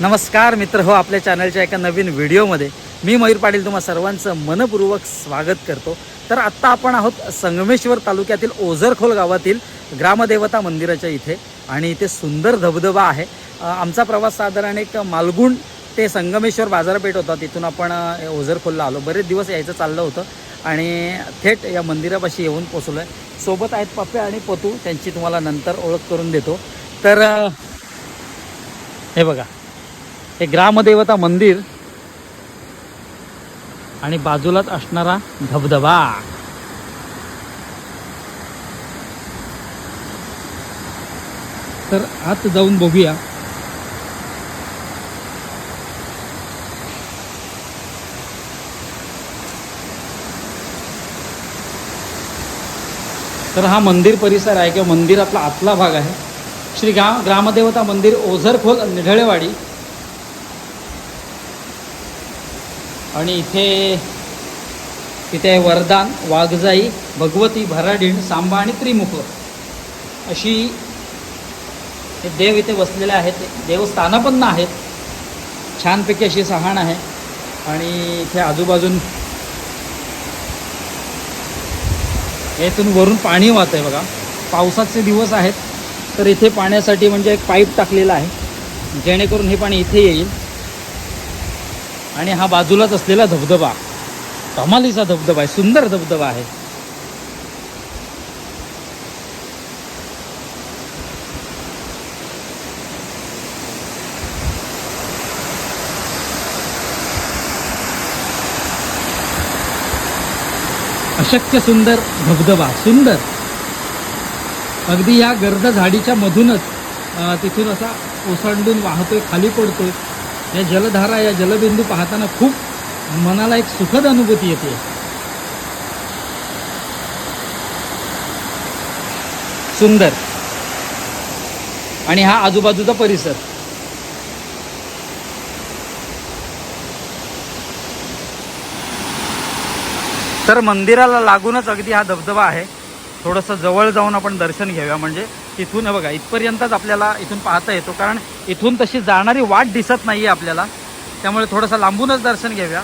नमस्कार मित्र हो आपल्या चॅनलच्या एका नवीन व्हिडिओमध्ये मी मयूर पाटील तुम्हा सर्वांचं मनपूर्वक स्वागत करतो. तर आत्ता आपण आहोत संगमेश्वर तालुक्यातील ओझरखोल गावातील ग्रामदेवता मंदिराच्या इथे आणि इथे सुंदर धबधबा आहे. आमचा प्रवास साधारण एक मालगुण ते संगमेश्वर बाजारपेठ होता. तिथून आपण ओझरखोलला आलो. बरेच दिवस यायचं चाललं होतं आणि थेट या मंदिरापाशी येऊन पोचलो आहे सोबत आहेत पप्पे आणि पतू त्यांची तुम्हाला नंतर ओळख करून देतो. तर हे बघा. हे ग्रामदेवता मंदिर आणि बाजूलाच असणारा धबधबा. तर आत जाऊन बघूया. तर हा मंदिर परिसर आहे किंवा मंदिरातला आतला भाग आहे. श्री गा ग्रामदेवता मंदिर ओझरखोल निढळेवाडी आणि इथे तिथे आहे वरदान वाघजाई भगवती भराडीण सांबा आणि त्रिमुख अशी हे देव इथे बसलेले आहेत. देवस्थानं पण आहेत. छानपैकी अशी सहाण आहे. आणि इथे आजूबाजून यातून वरून पाणी वाहत आहे बघा. पावसाचे दिवस आहेत. तर इथे पाण्यासाठी म्हणजे एक पाईप टाकलेला आहे. जेणेकरून हे पाणी इथे येईल. आणि हा बाजूलाच असलेला धबधबा कमालीचा धबधबा आहे सुंदर धबधबा आहे. अशक्य सुंदर धबधबा सुंदर. अगदी या गर्द झाडीच्या मधूनच तिथून असा ओसंडून वाहतोय खाली पडतोय. या जलधारा या जलबिंदू पाहताना खूप मनाला एक सुखद अनुभूती येते. सुंदर. आणि हा आजूबाजूचा परिसर. तर मंदिराला लागूनच अगदी हा धबधबा आहे. थोडंसं जवळ जाऊन आपण दर्शन घेऊया म्हणजे तिथून बघा इथपर्यंतच आपल्याला इथून पाहता येतो. कारण इथून तशी जाणारी वाट दिसत नाही आहे आपल्याला. त्यामुळे थोडंसं लांबूनच दर्शन घेऊया.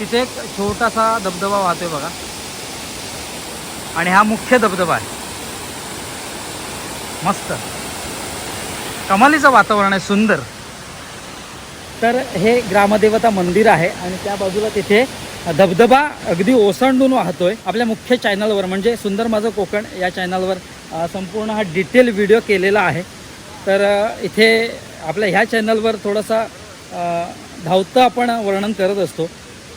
तिथे एक छोटासा धबधबा वाहतोय बघा. आणि हा मुख्य धबधबा आहे. मस्त. कमालीचं वातावरण आहे सुंदर. तर हे ग्रामदेवता मंदिर आहे आणि त्या बाजूला तिथे धबधबा अगदी ओसंडून वाहतोय. आपल्या मुख्य चॅनलवर म्हणजे सुंदर माझं कोकण या चॅनलवर संपूर्ण हा डिटेल व्हिडिओ केलेला आहे. तर इथे आपल्या ह्या चॅनलवर थोडासा धावतं आपण वर्णन करत असतो.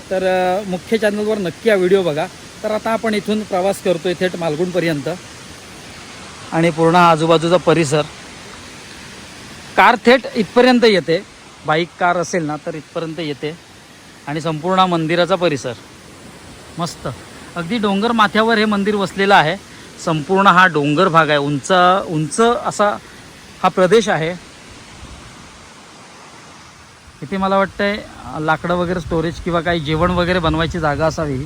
तर मुख्य चॅनलवर नक्की हा व्हिडिओ बघा. तर आता आपण इथून प्रवास करतोय थेट मालगुणपर्यंत आणि पूर्ण आजूबाजूचा परिसर. कार थेट इथपर्यंत येते. बाईक कार असेल ना तर इथपर्यंत येते. आणि संपूर्ण मंदिराचा परिसर. मस्त. अगदी डोंगर माथ्यावर हे मंदिर वसलेलं आहे. संपूर्ण हा डोंगर भाग आहे. उंच उंच असा हा प्रदेश आहे. इथे मला वाटतंय लाकडं वगैरे स्टोरेज किंवा काही जेवण वगैरे बनवायची जागा असावी.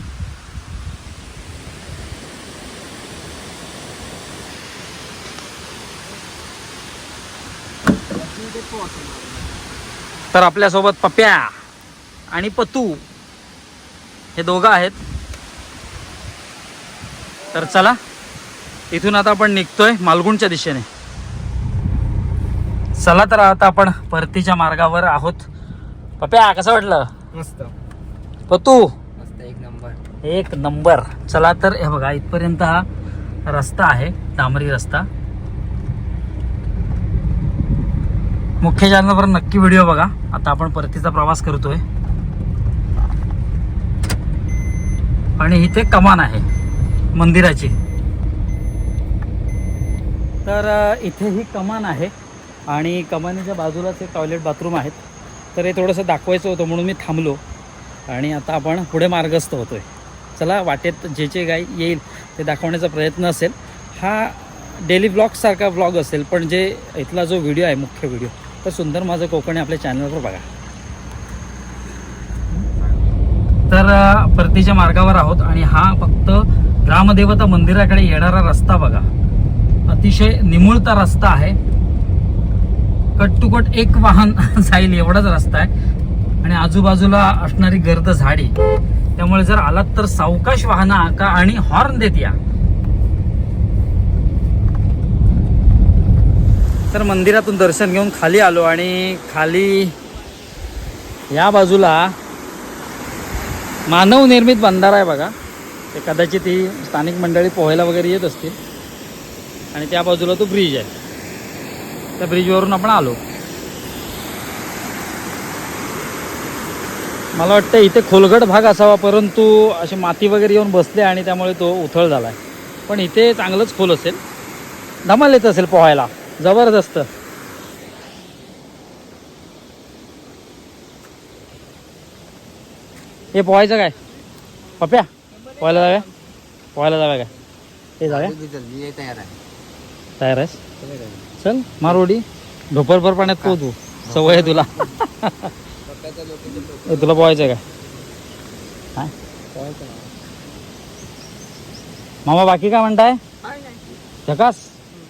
तर आपल्यासोबत पप्या आणि पतू हे दोघं आहेत. तर चला इथून आता आपण निघतोय मालगुणच्या दिशेने. चला तर आता आपण परतीच्या मार्गावर आहोत. पप्या कसं वाटलं? मस्त. पतू. मस्त एक नंबर. एक नंबर. चला तर हे बघा इथपर्यंत हा रस्ता आहे डांबरी रस्ता. मुख्य चॅनलवर नक्की व्हिडिओ बघा. आता आपण परतीचा प्रवास करतोय. आणि इथे कमान आहे मंदिराची. तर इथे ही कमान आहे आणि कमानीच्या बाजूलाच एक टॉयलेट बाथरूम आहेत. तर हे थोडंसं दाखवायचं होतं म्हणून मी थांबलो आणि आता आपण पुढे मार्गस्थ होतो आहे चला वाटेत जे जे काही येईल ते दाखवण्याचा प्रयत्न असेल. हा डेली ब्लॉगसारखा ब्लॉग असेल पण जे इथला जो व्हिडिओ आहे मुख्य व्हिडिओ तर सुंदर माझं कोकणी आपल्या चॅनलवर बघा. तर परतीच्या मार्गावर आहोत आणि हा फक्त ग्रामदेवता मंदिराकडे येणारा रस्ता बघा. अतिशय निमुळता रस्ता आहे. कट टू कट एक वाहन जाईल एवढाच रस्ता आहे. आणि आजूबाजूला असणारी गर्द झाडी. त्यामुळे जर आलात तर सावकाश वाहनं आका आणि हॉर्न देत या. तर मंदिरातून दर्शन घेऊन खाली आलो आणि खाली या बाजूला मानव निर्मित बंधारा आहे बघा. ते कदाचित ही स्थानिक मंडळी पोहायला वगैरे येत असतील. आणि त्या बाजूला तो ब्रिज आहे. त्या ब्रिजवरून आपण आलो. मला वाटतं इथे खोलगट भाग असावा परंतु अशी माती वगैरे येऊन बसले आणि त्यामुळे तो उथळ झाला आहे पण इथे चांगलंच खोल असेल. धमाल येत असेल पोहायला. जबरदस्त. हे पोहायचं काय? पप्या पोहायला जाव्या पोहायला जाव्या काय? हे जाव्या तयार आहे. आहेस? चल मारोडी. ढोपरभर पाण्यात पोह तू. सवय आहे तुला. तुला पोहायचं आहे काय? मामा बाकी काय म्हणताय? झकास.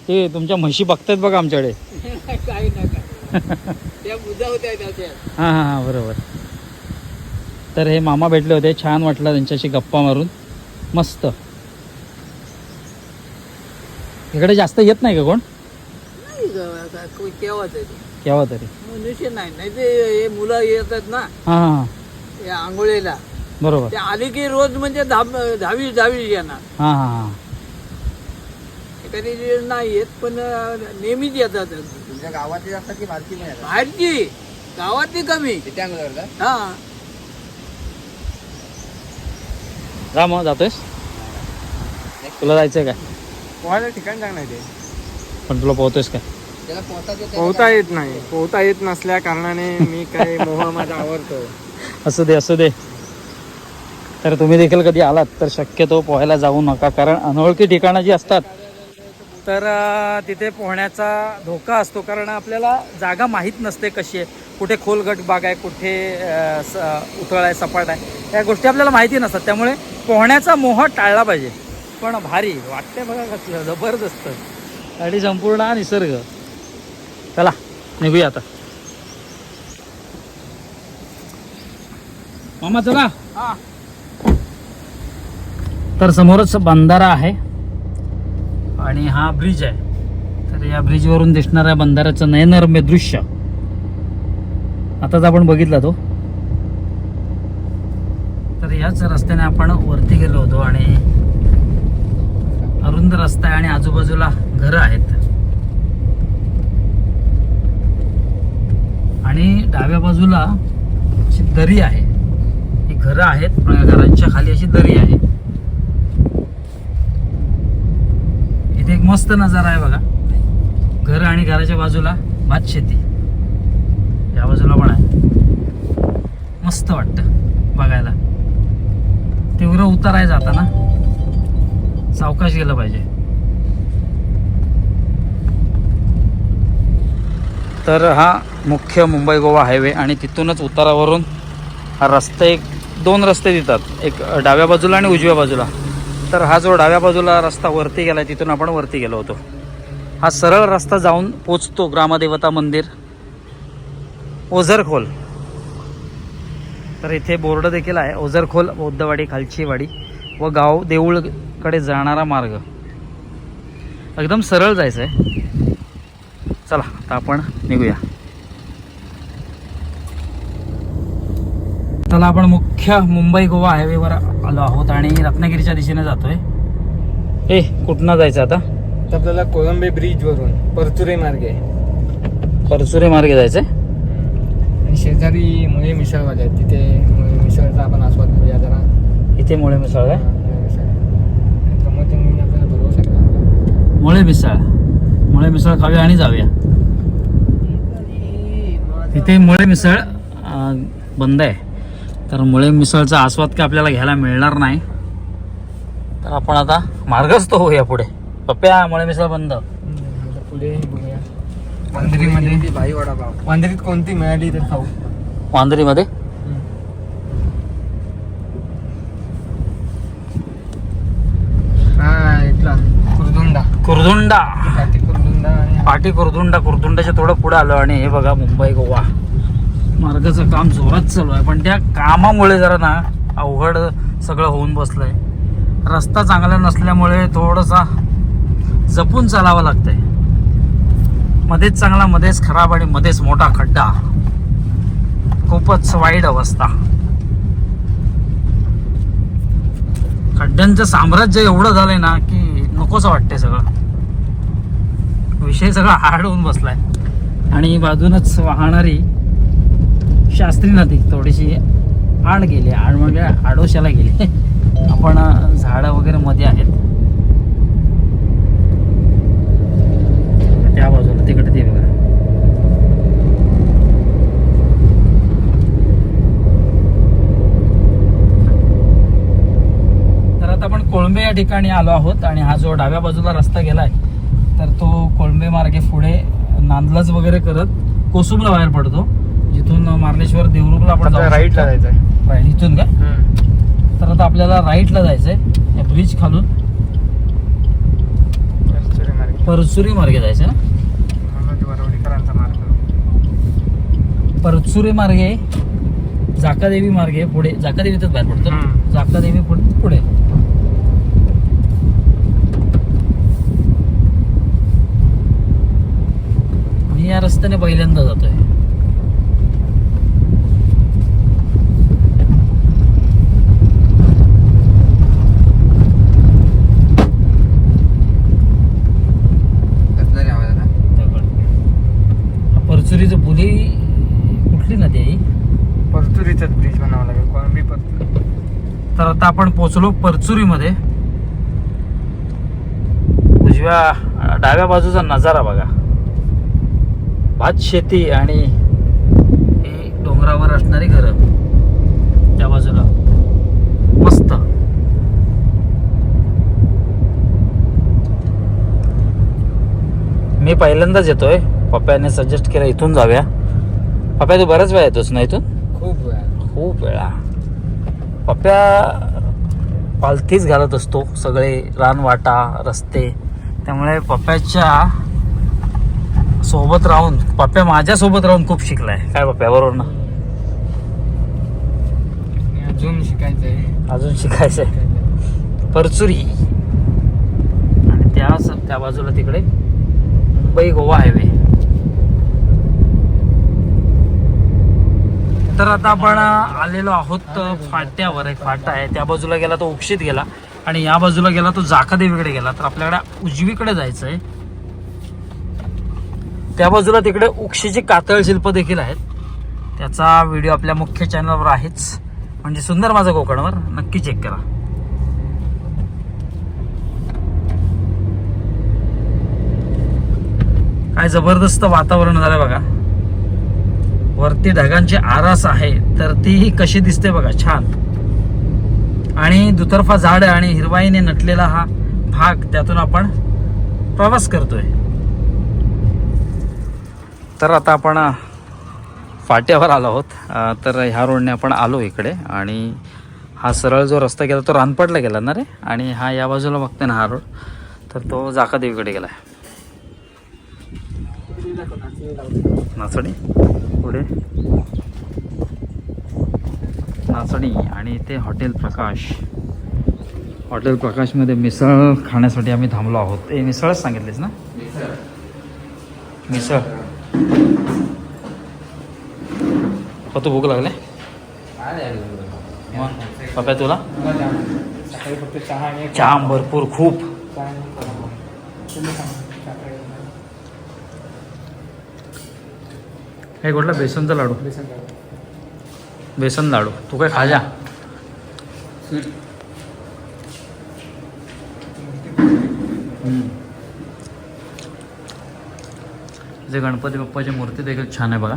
ते तुमच्या म्हशी बघतायत बघा आमच्याकडे. हां हां हां बरोबर. तर हे मामा भेटले होते. छान वाटलं त्यांच्याशी गप्पा मारून. मस्त. इकडे जास्त येत नाही का कोण? नाही गं. केव्हा तरी. मनुष्य नाही. नाही ते हे मुलं येतात ना हां हां हां. या आंघोळीला. बरोबर. ते आली की रोज म्हणजे दहा दहावी दहावी येणार. हां हां हां. एखादी दिवस नाही येत पण अं, नेहमीच येतात. तुमच्या गावातली असतात की भारती नाही येतात? बाहेरची. गावातली कमी. हा. जा मग जातोयस? तुला जायचंय काय? पोहायला ठिकाण चांगलं आहे ते. पण तुला पोहतोयस काय? त्याला पोहता येत पोहता येत नाही. पोहता येत नसल्या कारणाने मी काय मोह माझा आवडतो असू दे असू दे. तर तुम्ही देखील कधी आलात तर शक्यतो पोहायला जाऊ नका कारण अनोळखी ठिकाणं जी असतात तर तिथे पोहण्याचा धोका असतो कारण आपल्याला जागा माहीत नसते कशी आहे. कुठे खोलगट बाग आहे कुठे स- उथळ आहे सपाट आहे. या गोष्टी आपल्याला माहिती नसतात. त्यामुळे पोहण्याचा मोह टाळला पाहिजे. पण भारी वाटते बघा कसलं जबरदस्त. आणि संपूर्ण हा निसर्ग. चला निघूया आता. मामा चला. हा. तर समोरच बंधारा आहे. आणि हा ब्रिज आहे. तर या ब्रिजवरून दिसणाऱ्या बंधाऱ्याचं नयनरम्य दृश्य. आताच आपण बघितला तो. तर याच रस्त्याने आपण वरती गेलो होतो आणि अरुंद रस्ता आहे आणि आजूबाजूला घरं आहेत. आणि डाव्या बाजूला अशी दरी आहे. ही घरं आहेत पण घरांच्या खाली अशी दरी आहे इथे एक मस्त नजारा आहे बघा. घर आणि घराच्या बाजूला भात शेती. या बाजूला पण आहे. मस्त वाटतं बघायला. तीव्र उतार आहे जाताना. सावकाश गेलं पाहिजे. तर हा मुख्य मुंबई गोवा हायवे आणि तिथूनच उतारावरून हा रस्ते एक दोन रस्ते देतात एक डाव्या बाजूला आणि उजव्या बाजूला. तर हा जो डाव्या बाजूला रस्ता वरती गेला तिथून आपण वरती गेलो होतो. हा सरळ रस्ता जाऊन पोचतो ग्रामदेवता मंदिर. ओझरखोल. तर इथे बोर्ड देखील आहे ओझरखोल बौद्धवाडी खालचीवाडी व गाव देऊळकडे जाणारा मार्ग. एकदम सरळ जायचं आहे चला आता आपण निघूया. चला आपण मुख्य मुंबई गोवा हायवेवर आलो आहोत आणि रत्नागिरीच्या दिशेने जातोय. ए कुठनं जायचं आता? तर आपल्याला कोळंबे ब्रिज वरून परचुरे मार्गे. परसुरे मार्गे जायचंय? आणि शेजारी मुळे मिसळवाले आहेत. तिथे मुळे मिसळचा आपण आस्वाद घेऊया जरा. इथे मुळे मिसळ काय? मुळे मिसळ. आणि प्रमोद त्यांनी आपल्याला शकला मुळे मिसळ. मुळे मिसळ खाऊया आणि जाऊया. इथे मुळे मिसळ अं, बंद आहे. तर मुळे मिसळचा आस्वाद काय आपल्याला घ्यायला मिळणार नाही. तर आपण आता मार्गस्थ होऊया पुढे. पप्प्या मुळे मिसळ बंद. पुढे वांद्रीमध्ये. भाई वडापाव. वांद्रीत कोणती मिळाली तर खाऊ? वांदरीमध्ये? हा इथला. कुरदुंडा कुरदुंडा ती कुरदुंडा आणि पाटी कुरदुंडा कुरदुंडाच्या थोडं पुढे आलो आणि हे बघा मुंबई गोवा. मार्गाचं काम जोरात चालू आहे. पण त्या कामामुळे जरा ना अवघड सगळं होऊन बसलंय. रस्ता चांगला नसल्यामुळे थोडंसा जपून चालावं लागतंय. मध्येच चांगला मध्येच खराब आणि मध्येच मोठा खड्डा. खूपच वाईट अवस्था. खड्ड्यांचं साम्राज्य एवढं झालंय ना की नकोच वाटते सगळं. विषय सगळा हार्ड होऊन बसलाय. आणि बाजूनच वाहणारी शास्त्री नदी थोडीशी आड गेली आड म्हणजे आडोशाला गेली. आपण झाडं वगैरे मध्ये आहेत. त्या बाजूला तिकडे ते बघा. तर आता आपण कोळंबे या ठिकाणी आलो आहोत आणि हा जो डाव्या बाजूला रस्ता गेलाय तर तो कोळंबे मार्गे पुढे नांदलाच वगैरे करत कोसुमला बाहेर पडतो. जिथून मार्लेश्वर देवरुखला आपण राईटला. जायचंय. Right, इथून का? तर आता आपल्याला राईटला जायचंय या ब्रिज खालून. परसुरी मार्गे. जायचं ना? परचुरी मार्गे जाकादेवी मार्गे पुढे जाकादेवीतच बाहेर पडतो. जाकादेवी पुढे पुढे. मी या रस्त्याने पहिल्यांदा जातोय कसला रे आवाज आता परचुरीचं पुली कुठली नदी आहे ही? परतुरीचाच ब्रिज बनावा लागेल कोळंबी परतुरी तर आता आपण पोचलो परचुरीमध्ये. उजव्या डाव्या बाजूचा नजारा बघा. भात शेती आणि ही डोंगरावर असणारी घरं. त्या बाजूला. मस्त. मी पहिल्यांदाच येतोय. पप्प्याने सजेस्ट केलं इथून जाऊया. पप्प्या तू बऱ्याच वेळा येतोस ना इथून? खूप वेळा. खूप वेळा. पप्प्या पालथीच घालत असतो. सगळे रानवाटा रस्ते. त्यामुळे पप्प्याच्या सोबत राहून पप्प्या माझ्या सोबत राहून खूप शिकलाय. काय पप्प्या बरोबर ना? अजून शिकायचंय. अजून शिकायचंय. परचुरी. आणि त्या त्या बाजूला तिकडे मुंबई गोवा हायवे. तर आता आपण आलेलो आहोत फाट्यावर. एक फाटा आहे. त्या बाजूला गेला तो उक्षित गेला. आणि या बाजूला गेला तो जाकादेवीकडे गेला. तर आपल्याकडे उजवीकडे जायचं आहे त्या बाजूला तिकडे उक्षीची कातळ शिल्प देखील आहेत. त्याचा व्हिडिओ आपल्या मुख्य चॅनलवर आहेच. म्हणजे सुंदर माझा कोकणवर. नक्की चेक करा. काय जबरदस्त वातावरण झालं बघा. वरती ढगांची आरास आहे तर तीही कशी दिसते बघा छान. आणि दुतर्फा झाड आणि हिरवाईने नटलेला हा भाग त्यातून आपण प्रवास करतोय. तर आता आपण फाट्यावर आलो आहोत. तर ह्या रोडने आपण आलो इकडे आणि हा सरळ जो रस्ता गेला तो रानपडला गेला ना रे? आणि हा या बाजूला बघते ना हा रोड. तर तो जाकादेवीकडे गेला नाचणी? पुढे. नाचणी आणि ते हॉटेल प्रकाश. हॉटेल प्रकाशमध्ये मिसळ खाण्यासाठी आम्ही थांबलो आहोत. ए मिसळच सांगितलीस ना? मिसळ. हो तू भूक लागले? पप्या तुला? चहा भरपूर खूप चहा आणि एक पराठा. तुम्ही सांगा, सकाळी नाही. हे कुठला? बेसनचा लाडू. बेसन लाडू. बेसन लाडू तू काय खाजा? जे गणपती बाप्पाची मूर्ती देखील छान आहे बघा.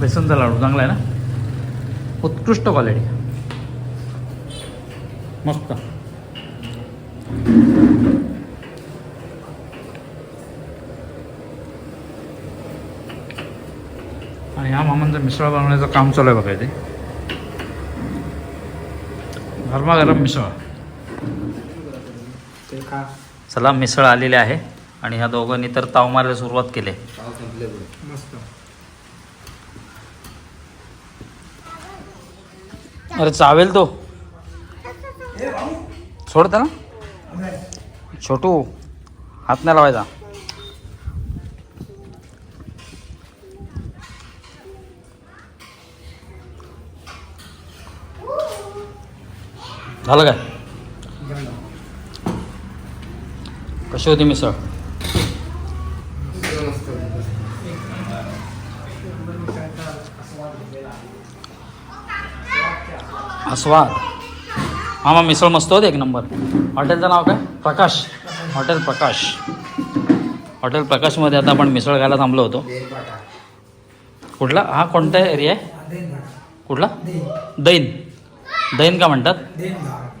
बेसनचा लाडू चांगला आहे ना? उत्कृष्ट क्वालिटी मस्त. आणि ह्या मामांचं मिसळ बनवण्याचं काम चालू आहे बघा इथे. गरमागरम मिसळ. चला मिसळ आलेली आहे आणि ह्या दोघांनी तर ताव मारायला सुरुवात केली. अरे चावेल तो. सोड त्याला. छोटू हात नाही लावायचा. झालं काय? कशी होती मिसळ? आस्वाद. मामा मिसळ मस्त होते एक नंबर. हॉटेलचं नाव काय? प्रकाश. हॉटेल प्रकाश. हॉटेल प्रकाशमध्ये आता आपण मिसळ खायला थांबलो होतो. कुठला? हा कोणता एरिया आहे? कुठला? दैन. दैन का म्हणतात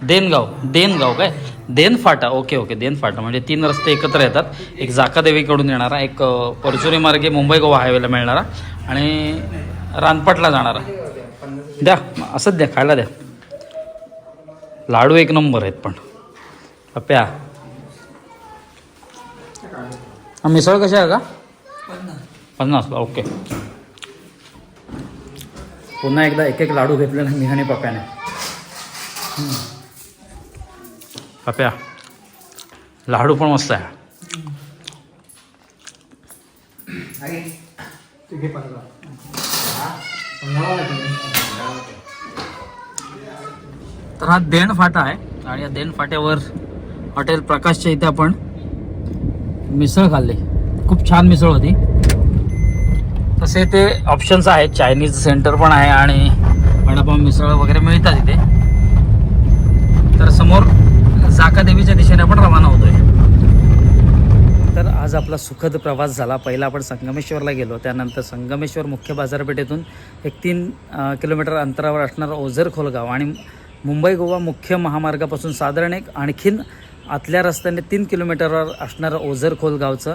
देनगाव देनगाव काय? देन फाटा ओके ओके. देन फाटा म्हणजे तीन रस्ते एकत्र येतात. एक जाकादेवीकडून येणारा एक परचुरी मार्गे मुंबई गोवा हायवेला मिळणारा आणि रानपाटला जाणारा. द्या असंच द्या खायला द्या. लाडू एक नंबर आहेत पण. पप्या. हा, मिसळ कशी आहे का? पन्नासला ओके. पुन्हा एकदा एक एक लाडू घेतलेला मी आणि पप्याने. पप्या लाडू पण मस्त आहे. तर हा देण फाटा आहे आणि या देण फाट्यावर हॉटेल प्रकाशच्या इथे आपण मिसळ खाल्ली. खूप छान मिसळ होती. तसे ते ऑप्शन्स आहेत. चायनीज सेंटर पण आहे आणि वडापाव मिसळ वगैरे मिळतात इथे. तर समोर जाकादेवीच्या दिशेने आपण रवाना होतोय. तर आज आपला सुखद प्रवास झाला. पहिला आपण संगमेश्वरला गेलो. त्यानंतर संगमेश्वर मुख्य बाजारपेठेतून एक तीन किलोमीटर अंतरावर असणारं ओझर खोलगाव आणि मुंबई गोवा मुख्य महामार्गापासून साधारण एक आणखीन आतल्या रस्त्याने तीन किलोमीटरवर असणारं ओझर खोलगावचं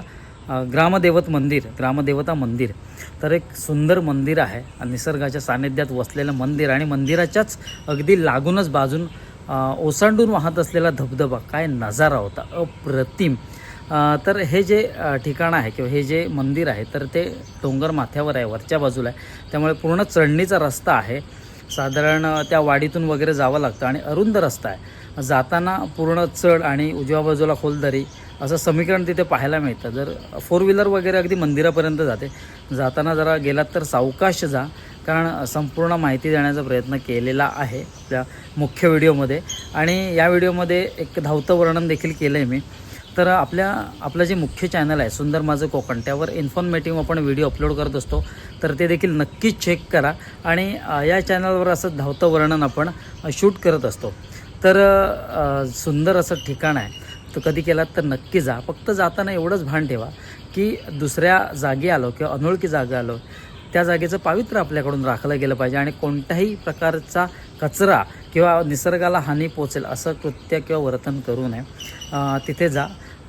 ग्रामदेवत मंदिर ग्रामदेवता मंदिर. तर एक सुंदर मंदिर आहे. निसर्गाच्या सानिध्यात वसलेलं मंदिर आणि मंदिराच्याच अगदी लागूनच बाजून ओसांडून वाहत असलेला धबधबा काय नजारा होता अप्रतिम. तर हे जे ठिकाण आहे किंवा हे जे मंदिर आहे तर ते डोंगर माथ्यावर आहे वरच्या बाजूला आहे. त्यामुळे पूर्ण चढणीचा रस्ता आहे. साधारण त्या वाडीतून वगैरे जावं लागतं आणि अरुंद रस्ता आहे. जाताना पूर्ण चढ आणि उजव्या बाजूला खोलदरी असं समीकरण तिथे पाहायला मिळतं. जर फोर व्हीलर वगैरे अगदी मंदिरापर्यंत जाते. जाताना जरा गेलात तर सावकाश जा. कारण संपूर्ण माहिती देण्याचा प्रयत्न केलेला आहे त्या मुख्य व्हिडिओमध्ये. आणि या व्हिडिओमध्ये एक धावतं वर्णन देखील केलं आहे मी. तर आपल्या आपलं जे मुख्य चॅनल आहे सुंदर माझं कोकण त्यावर इन्फॉर्मेटिव्ह आपण व्हिडिओ अपलोड करत असतो. तर ते देखील नक्कीच चेक करा. आणि या चॅनलवर असं धावतं वर्णन आपण शूट करत असतो. तर सुंदर असं ठिकाण आहे. तो कधी केलात तर नक्की जा. फक्त जाताना एवढंच भान ठेवा की दुसऱ्या जागी आलो किंवा अनोळखी जागा आलो त्या जागेचं पावित्र्य आपल्याकडून राखलं गेलं पाहिजे आणि कोणत्याही प्रकारचा कचरा किंवा निसर्गाला हानी पोचेल असं कृत्य किंवा वर्तन करू नये. तिथे जा.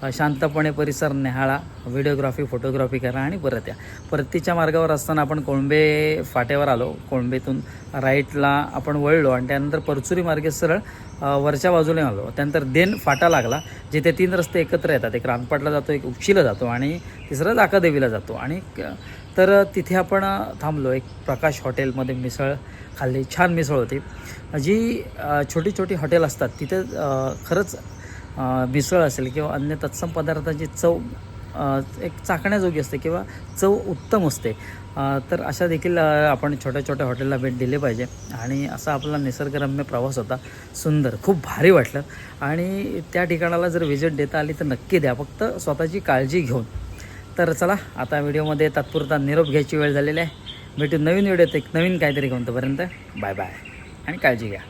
शांतपणे परिसर न्याहाळा व्हिडिओग्राफी फोटोग्राफी करा आणि परत या. परतीच्या मार्गावर असताना आपण कोळंबे फाट्यावर आलो. कोळंबेतून राईटला आपण वळलो आणि त्यानंतर परचुरी मार्गे सरळ वरच्या बाजूने आलो. त्यानंतर देन फाटा लागला जिथे तीन रस्ते एकत्र येतात. एक रानपाटला जातो एक उपशीला जातो आणि तिसरा दाकादेवीला जातो. आणि तर तिथे आपण थांबलो. एक प्रकाश हॉटेलमध्ये मिसळ खाल्ली. छान मिसळ होती. जी छोटी छोटी हॉटेल असतात तिथे खरंच मिसळ असेल किंवा अन्य तत्सम पदार्थांची चव एक चाकण्याजोगी असते किंवा चव उत्तम असते. तर अशा देखील आपण छोट्या छोट्या हॉटेलला भेट दिली पाहिजे. आणि असा आपला निसर्गरम्य प्रवास होता. सुंदर खूप भारी वाटलं. आणि त्या ठिकाणाला जर व्हिजिट देता आली तर नक्की द्या. फक्त स्वतःची काळजी घेऊन. तर चला आता व्हिडिओमध्ये तात्पुरता निरोप घ्यायची वेळ झालेली आहे. भेटू नवीन व्हिडिओत एक नवीन काहीतरी घेऊन तोपर्यंत बाय बाय. आणि काळजी घ्या.